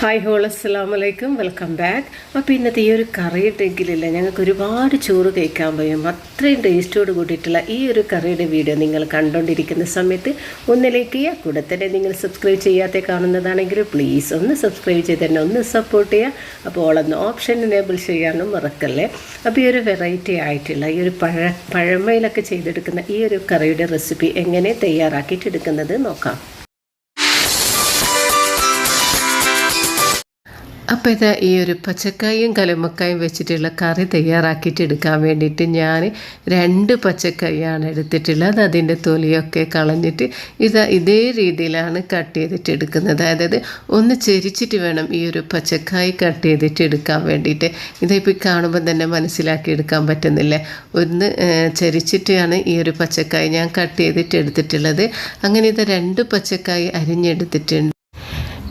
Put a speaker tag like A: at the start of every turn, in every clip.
A: Hi whole അസ്സാം വലൈക്കും welcome back അപ്പോൾ ഇന്നത്തെ ഈ ഒരു കറി ഉണ്ടെങ്കിലില്ല ഞങ്ങൾക്ക് ഒരുപാട് ചോറ് കഴിക്കാൻ പോയും അത്രയും ടേസ്റ്റോട് കൂടിയിട്ടുള്ള ഈ ഒരു കറിയുടെ വീഡിയോ നിങ്ങൾ കണ്ടുകൊണ്ടിരിക്കുന്ന സമയത്ത് ഒന്ന് ലൈക്ക് ചെയ്യുക. കൂടെ തന്നെ നിങ്ങൾ സബ്സ്ക്രൈബ് ചെയ്യാത്ത കാണുന്നതാണെങ്കിൽ പ്ലീസ് ഒന്ന് സബ്സ്ക്രൈബ് ചെയ്ത് തന്നെ ഒന്ന് സപ്പോർട്ട് ചെയ്യുക. അപ്പോൾ ഓളൊന്ന് ഓപ്ഷൻ എനേബിൾ ചെയ്യാനും മറക്കല്ലേ? അപ്പോൾ ഈ ഒരു വെറൈറ്റി ആയിട്ടുള്ള ഈ ഒരു പഴ പഴമയിലൊക്കെ ചെയ്തെടുക്കുന്ന ഈ ഒരു കറിയുടെ റെസിപ്പി എങ്ങനെ തയ്യാറാക്കിയിട്ടെടുക്കുന്നത് നോക്കാം. അപ്പോൾ ഇതാ ഈ ഒരു പച്ചക്കായും കലമക്കായും വെച്ചിട്ടുള്ള കറി തയ്യാറാക്കിയിട്ട് എടുക്കാൻ വേണ്ടിയിട്ട് ഞാൻ രണ്ട് പച്ചക്കായാണ് എടുത്തിട്ടുള്ളത്. അതിന്റെ തൊലിയൊക്കെ കളഞ്ഞിട്ട് ഇതാ ഇതേ രീതിയിലാണ് കട്ട് ചെയ്തിട്ട് എടുക്കുന്നത്. അതായത് ഒന്ന് ചെരിച്ചിട്ട് വേണം ഈ ഒരു പച്ചക്കായ് കട്ട് ചെയ്തിട്ട് എടുക്കാൻ വേണ്ടിയിട്ട്. ഇതിപ്പോൾ കാണുമ്പോൾ തന്നെ മനസ്സിലാക്കി എടുക്കാൻ പറ്റുന്നില്ല? ഒന്ന് ചെരിച്ചിട്ടാണ് ഈ ഒരു പച്ചക്കായ് ഞാൻ കട്ട് ചെയ്തിട്ട് എടുത്തിട്ടുള്ളത്. അങ്ങനെ ഇത് രണ്ട് പച്ചക്കായ് അരിഞ്ഞെടുത്തിട്ടുണ്ട്.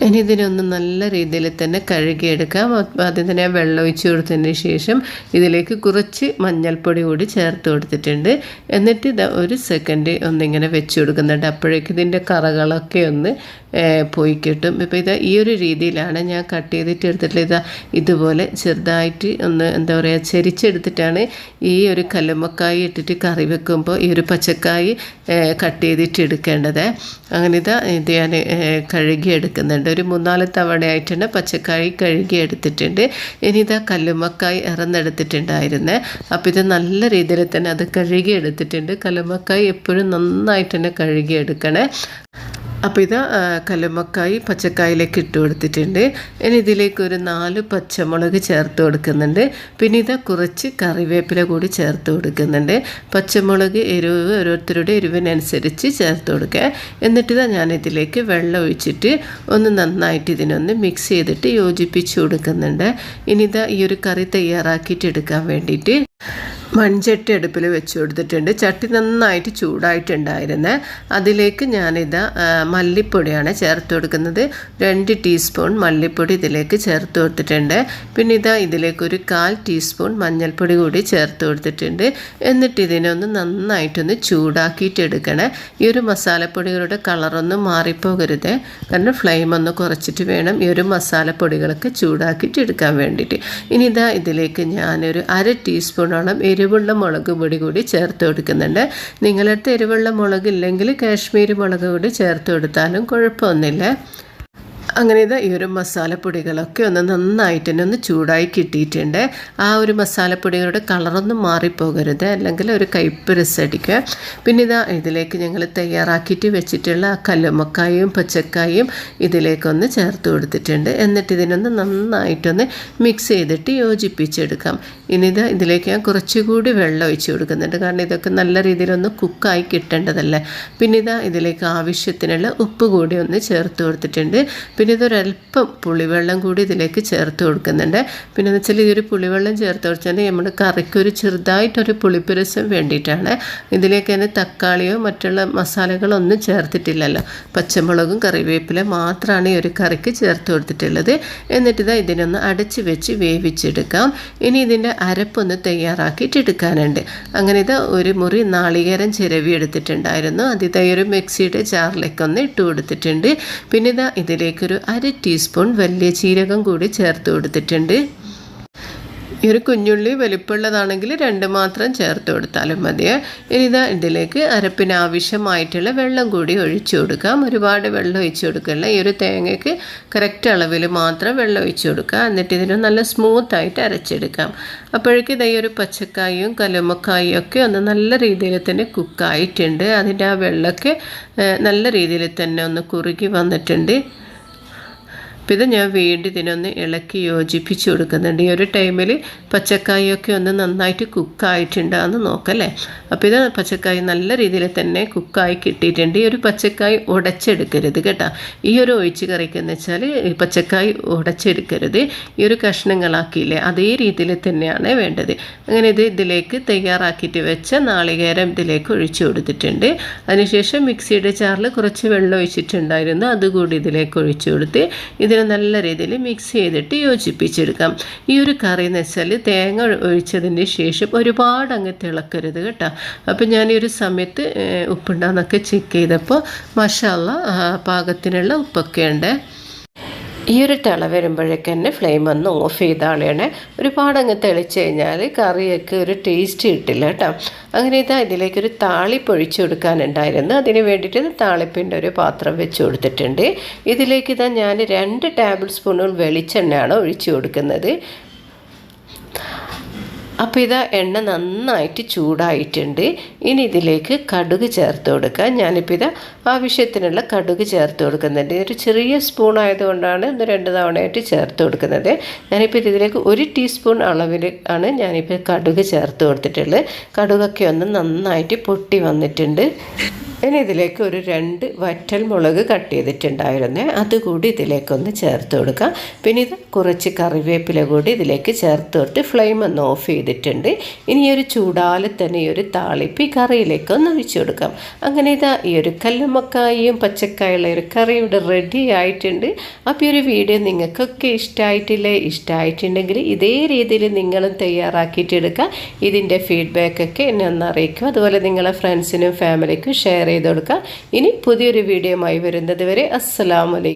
A: ഇനി ഇതിനൊന്ന് നല്ല രീതിയിൽ തന്നെ കഴുകിയെടുക്കാം. ആദ്യം തന്നെ വെള്ളം ഒഴിച്ചു കൊടുത്തതിന് ശേഷം ഇതിലേക്ക് കുറച്ച് മഞ്ഞൾപ്പൊടി കൂടി ചേർത്ത് കൊടുത്തിട്ടുണ്ട്. എന്നിട്ട് ഇത് ഒരു സെക്കൻഡ് ഒന്നിങ്ങനെ വെച്ച് കൊടുക്കുന്നുണ്ട്. അപ്പോഴേക്കും ഇതിന്റെ കറകളൊക്കെ ഒന്ന് പോയി കിട്ടും. ഇപ്പോൾ ഇത് ഈ ഒരു രീതിയിലാണ് ഞാൻ കട്ട് ചെയ്തിട്ട് എടുത്തിട്ടുള്ളത്. ഇതാ ഇതുപോലെ ചെറുതായിട്ട് ഒന്ന് എന്താ പറയുക ചെരിച്ചെടുത്തിട്ടാണ് ഈ ഒരു കല്ലുമ്മക്കായി ഇട്ടിട്ട് കറി വെക്കുമ്പോൾ ഈ ഒരു പച്ചക്കായി കട്ട് ചെയ്തിട്ട് എടുക്കേണ്ടത്. അങ്ങനെ ഇതാ ഇത് ഞാൻ കഴുകി എടുക്കുന്നുണ്ട് ഒരു മൂന്നാൽ തവണയായിട്ടാണ് പച്ചക്കറി കഴുകി എടുത്തിട്ടുണ്ട്. ഇനി ഇതാ കല്ലുമ്മക്കായി ഇറന്നെടുത്തിട്ടുണ്ടായിരുന്നേ അപ്പോൾ ഇത് നല്ല രീതിയിൽ തന്നെ അത് കഴുകി എടുത്തിട്ടുണ്ട്. കല്ലുമ്മക്കായി എപ്പോഴും നന്നായിട്ട് തന്നെ കഴുകി എടുക്കണേ. അപ്പോൾ ഇത് കല്ലുമ്മക്കായി പച്ചക്കായിലേക്ക് ഇട്ട് കൊടുത്തിട്ടുണ്ട്. ഇനി ഇതിലേക്ക് ഒരു നാല് പച്ചമുളക് ചേർത്ത് കൊടുക്കുന്നുണ്ട്. പിന്നെ ഇത് കുറച്ച് കറിവേപ്പില കൂടി ചേർത്ത് കൊടുക്കുന്നുണ്ട്. പച്ചമുളക് എരിവ് ഓരോരുത്തരുടെ എരിവിനനുസരിച്ച് ചേർത്ത് കൊടുക്കുക. എന്നിട്ട് ഇതാ ഞാൻ ഇതിലേക്ക് വെള്ളം ഒഴിച്ചിട്ട് ഒന്ന് നന്നായിട്ട് ഇതിനൊന്ന് മിക്സ് ചെയ്തിട്ട് യോജിപ്പിച്ച് കൊടുക്കുന്നുണ്ട്. ഇനി ഇതാ ഈ ഒരു കറി തയ്യാറാക്കിയിട്ട് എടുക്കാൻ വേണ്ടിയിട്ട്. മൺചട്ടി അടുപ്പിൽ വെച്ച് കൊടുത്തിട്ടുണ്ട്. ചട്ടി നന്നായിട്ട് ചൂടായിട്ടുണ്ടായിരുന്നേ. അതിലേക്ക് ഞാനിത് മല്ലിപ്പൊടിയാണ് ചേർത്ത് കൊടുക്കുന്നത്. രണ്ട് ടീസ്പൂൺ മല്ലിപ്പൊടി ഇതിലേക്ക് ചേർത്ത് കൊടുത്തിട്ടുണ്ട്. പിന്നെ ഇതാ ഇതിലേക്ക് ഒരു കാൽ ടീസ്പൂൺ മഞ്ഞൾപ്പൊടി കൂടി ചേർത്ത് കൊടുത്തിട്ടുണ്ട്. എന്നിട്ട് ഇതിനൊന്ന് നന്നായിട്ടൊന്ന് ചൂടാക്കിയിട്ട് എടുക്കണേ. ഈ ഒരു മസാലപ്പൊടികളുടെ കളറൊന്നും മാറിപ്പോകരുത്. കാരണം ഫ്ലെയിം ഒന്ന് കുറച്ചിട്ട് വേണം ഈ ഒരു മസാലപ്പൊടികളൊക്കെ ചൂടാക്കിയിട്ട് എടുക്കാൻ വേണ്ടിയിട്ട്. ഇനി ഇതാ ഇതിലേക്ക് ഞാനൊരു അര ടീസ്പൂണോളം എരിവുള്ള മുളക് പൊടി കൂടി ചേർത്ത് കൊടുക്കുന്നുണ്ട്. നിങ്ങളടുത്ത് എരിവുള്ള മുളക് ഇല്ലെങ്കിൽ കാശ്മീരി മുളക് കൂടി ചേർത്ത് കൊടുത്താലും കുഴപ്പമൊന്നുമില്ല. അങ്ങനെ ഇത് ഈ ഒരു മസാലപ്പൊടികളൊക്കെ ഒന്ന് നന്നായിട്ട് തന്നെ ഒന്ന് ചൂടായി കിട്ടിയിട്ടുണ്ട്. ആ ഒരു മസാലപ്പൊടികളുടെ കളറൊന്നും മാറിപ്പോകരുത്. അല്ലെങ്കിൽ ഒരു കയ്പ്പ് രസടിക്കുക പിന്നെ ഇതാ ഇതിലേക്ക് ഞങ്ങൾ തയ്യാറാക്കിയിട്ട് വെച്ചിട്ടുള്ള ആ കല്ലുമ്മക്കായും പച്ചക്കായും ഇതിലേക്കൊന്ന് ചേർത്ത് കൊടുത്തിട്ടുണ്ട്. എന്നിട്ട് ഇതിനൊന്ന് നന്നായിട്ടൊന്ന് മിക്സ് ചെയ്തിട്ട് യോജിപ്പിച്ചെടുക്കാം. ഇനി ഇത് ഇതിലേക്ക് ഞാൻ കുറച്ചുകൂടി വെള്ളം ഒഴിച്ച് കൊടുക്കുന്നുണ്ട്. കാരണം ഇതൊക്കെ നല്ല രീതിയിലൊന്ന് കുക്കായി കിട്ടേണ്ടതല്ലേ. പിന്നെ ഇതാ ഇതിലേക്ക് ആവശ്യത്തിനുള്ള ഉപ്പ് കൂടി ഒന്ന് ചേർത്ത് കൊടുത്തിട്ടുണ്ട്. പിന്നെ ഇതൊരല്പം പുളിവെള്ളം കൂടി ഇതിലേക്ക് ചേർത്ത് കൊടുക്കുന്നുണ്ട്. പിന്നെ എന്ന് വെച്ചാൽ ഇതൊരു പുളിവെള്ളം ചേർത്ത് കൊടുച്ചാൽ നമ്മുടെ കറിക്കൊരു ചെറുതായിട്ടൊരു പുളിപ്പുരസം വേണ്ടിയിട്ടാണ്. ഇതിലേക്ക് തന്നെ തക്കാളിയോ മറ്റുള്ള മസാലകളൊന്നും ചേർത്തിട്ടില്ലല്ലോ. പച്ചമുളകും കറിവേപ്പില മാത്രമാണ് ഈ ഒരു കറിക്ക് ചേർത്ത് കൊടുത്തിട്ടുള്ളത്. എന്നിട്ട് ഇതാ ഇതിനൊന്ന് അടച്ച് വെച്ച് വേവിച്ചെടുക്കാം. ഇനി ഇതിന്റെ അരപ്പൊന്ന് തയ്യാറാക്കിയിട്ട് എടുക്കാനുണ്ട്. അങ്ങനെ ഇത് ഒരു മുറി നാളികേരം ചിരവി എടുത്തിട്ടുണ്ടായിരുന്നു. അതിതാ ഒരു മിക്സിയുടെ ജാറിലേക്കൊന്ന് ഇട്ട് കൊടുത്തിട്ടുണ്ട്. പിന്നെ ഇതാ ഇതിലേക്ക് ഒരു അര ടീസ്പൂൺ വലിയ ജീരകം കൂടി ചേർത്ത് കൊടുത്തിട്ടുണ്ട്. ഈ ഒരു കുഞ്ഞുള്ളി വലിപ്പമുള്ളതാണെങ്കിൽ രണ്ട് മാത്രം ചേർത്ത് കൊടുത്താലും മതിയെ ഇനി ഇതാ ഇതിലേക്ക് അരപ്പിന് ആവശ്യമായിട്ടുള്ള വെള്ളം കൂടി ഒഴിച്ചു കൊടുക്കാം. ഒരുപാട് വെള്ളം ഒഴിച്ചു കൊടുക്കില്ല. ഈ ഒരു തേങ്ങയ്ക്ക് കറക്റ്റ് അളവിൽ മാത്രം വെള്ളം ഒഴിച്ചു കൊടുക്കുക എന്നിട്ട് ഇതിന് നല്ല സ്മൂത്തായിട്ട് അരച്ചെടുക്കാം. അപ്പോഴേക്കും ഇതാ ഈ ഒരു പച്ചക്കായും കലുമക്കായും ഒക്കെ ഒന്ന് നല്ല രീതിയിൽ തന്നെ കുക്കായിട്ടുണ്ട് അതിന്റെ ആ വെള്ളമൊക്കെ നല്ല രീതിയിൽ തന്നെ ഒന്ന് കുറുകി വന്നിട്ടുണ്ട്. അപ്പോൾ ഇത് ഞാൻ വീണ്ടും ഇതിനൊന്ന് ഇളക്കി യോജിപ്പിച്ച് കൊടുക്കുന്നുണ്ട്. ഈ ഒരു ടൈമിൽ പച്ചക്കായൊക്കെ ഒന്ന് നന്നായിട്ട് കുക്കായിട്ടുണ്ടാന്ന് നോക്കല്ലേ? അപ്പോൾ ഇത് പച്ചക്കായ നല്ല രീതിയിൽ തന്നെ കുക്കായി കിട്ടിയിട്ടുണ്ട്. ഈ ഒരു പച്ചക്കായ് ഉടച്ചെടുക്കരുത് കേട്ടോ. ഈ ഒരു ഒഴിച്ച് കറിക്കെന്ന് വെച്ചാൽ ഈ പച്ചക്കായ് ഉടച്ചെടുക്കരുത്. ഈ ഒരു കഷ്ണങ്ങളാക്കിയില്ലേ അതേ രീതിയിൽ തന്നെയാണ് വേണ്ടത്. അങ്ങനെ ഇത് ഇതിലേക്ക് തയ്യാറാക്കിയിട്ട് വെച്ച നാളികേരം ഇതിലേക്ക് ഒഴിച്ചു കൊടുത്തിട്ടുണ്ട്. അതിനുശേഷം മിക്സിയുടെ ചാറിൽ കുറച്ച് വെള്ളം ഒഴിച്ചിട്ടുണ്ടായിരുന്നു. അതുകൂടി ഇതിലേക്ക് ഒഴിച്ചു കൊടുത്ത് ഇതിന് നല്ല രീതിയിൽ മിക്സ് ചെയ്തിട്ട് യോജിപ്പിച്ചെടുക്കാം. ഈ ഒരു കറി എന്ന് വെച്ചാൽ തേങ്ങ ഒഴിച്ചതിന് ശേഷം ഒരുപാട് അങ്ങ് തിളക്കരുത് കേട്ടോ. അപ്പം ഞാൻ ഈ ഒരു സമയത്ത് ഉപ്പുണ്ടാന്നൊക്കെ ചെക്ക് ചെയ്തപ്പോൾ മഷാല പാകത്തിനുള്ള ഉപ്പൊക്കെ ഉണ്ട് ഈ ഒരു തിള വരുമ്പോഴേക്ക് തന്നെ ഫ്ലെയിം ഒന്ന് ഓഫ് ചെയ്താളെയാണ് ഒരുപാട് അങ്ങ് തെളിച്ച് കഴിഞ്ഞാൽ കറിയൊക്കെ ഒരു ടേസ്റ്റ് കിട്ടില്ല കേട്ടോ. അങ്ങനെ ഇതാ ഇതിലേക്കൊരു താളിപ്പ് ഒഴിച്ച് കൊടുക്കാനുണ്ടായിരുന്നു. അതിന് വേണ്ടിയിട്ട് താളിപ്പിന്റെ ഒരു പാത്രം വെച്ച് കൊടുത്തിട്ടുണ്ട്. ഇതിലേക്ക് ഇതാ ഞാൻ രണ്ട് ടേബിൾ സ്പൂണുകൾ വെളിച്ചെണ്ണയാണ് ഒഴിച്ച് കൊടുക്കുന്നത്. അപ്പോൾ ഇതാ എണ്ണ നന്നായിട്ട് ചൂടായിട്ടുണ്ട്. ഇനി ഇതിലേക്ക് കടുക് ചേർത്ത് കൊടുക്കുക ഞാനിപ്പോൾ ഇതാ ആവശ്യത്തിനുള്ള കടുക് ചേർത്ത് കൊടുക്കുന്നുണ്ട്. ഒരു ചെറിയ സ്പൂൺ ആയതുകൊണ്ടാണ് ഒന്ന് രണ്ട് തവണയായിട്ട് ചേർത്ത് കൊടുക്കുന്നത്. ഞാനിപ്പോൾ ഇതിലേക്ക് ഒരു ടീസ്പൂൺ അളവിൽ ആണ് ഞാനിപ്പോൾ കടുക് ചേർത്ത് കൊടുത്തിട്ടുള്ളത്. കടുകൊക്കെ ഒന്ന് നന്നായിട്ട് പൊട്ടി വന്നിട്ടുണ്ട്. ഇനി ഇതിലേക്ക് ഒരു രണ്ട് വറ്റൽ മുളക് കട്ട് ചെയ്തിട്ടുണ്ടായിരുന്നേ. അതുകൂടി ഇതിലേക്കൊന്ന് ചേർത്ത് കൊടുക്കാം. പിന്നെ ഇത് കുറച്ച് കറിവേപ്പില കൂടി ഇതിലേക്ക് ചേർത്ത് കൊടുത്ത് ഫ്ലെയിം ഒന്ന് ഓഫ് ചെയ്തിട്ടുണ്ട്. ഇനി ഒരു ചൂടാലെ തന്നെ ഒരു താളിപ്പ് ഈ കറിയിലേക്ക് ഒന്ന് ഒഴിച്ചു കൊടുക്കാം. അങ്ങനെ ഇതാ ഈ ഒരു കല്ലുമ്മക്കായും പച്ചക്കായുള്ള ഒരു കറി ഇവിടെ റെഡി ആയിട്ടുണ്ട്. അപ്പോൾ ഈ ഒരു വീഡിയോ നിങ്ങൾക്കൊക്കെ ഇഷ്ടമായിട്ടില്ലേ ഇഷ്ടമായിട്ടുണ്ടെങ്കിൽ ഇതേ രീതിയിൽ നിങ്ങളും തയ്യാറാക്കിയിട്ടെടുക്കുക ഇതിന്റെ ഫീഡ്ബാക്കൊക്കെ എന്നെ ഒന്ന് അറിയിക്കും അതുപോലെ നിങ്ങളെ ഫ്രണ്ട്സിനും ഫാമിലിക്കും ഷെയർ ചെയ്ത് കൊടുക്കുക. ഇനി പുതിയൊരു വീഡിയോയുമായി വരുന്നത് വരെ അസ്സലാമലൈക്കും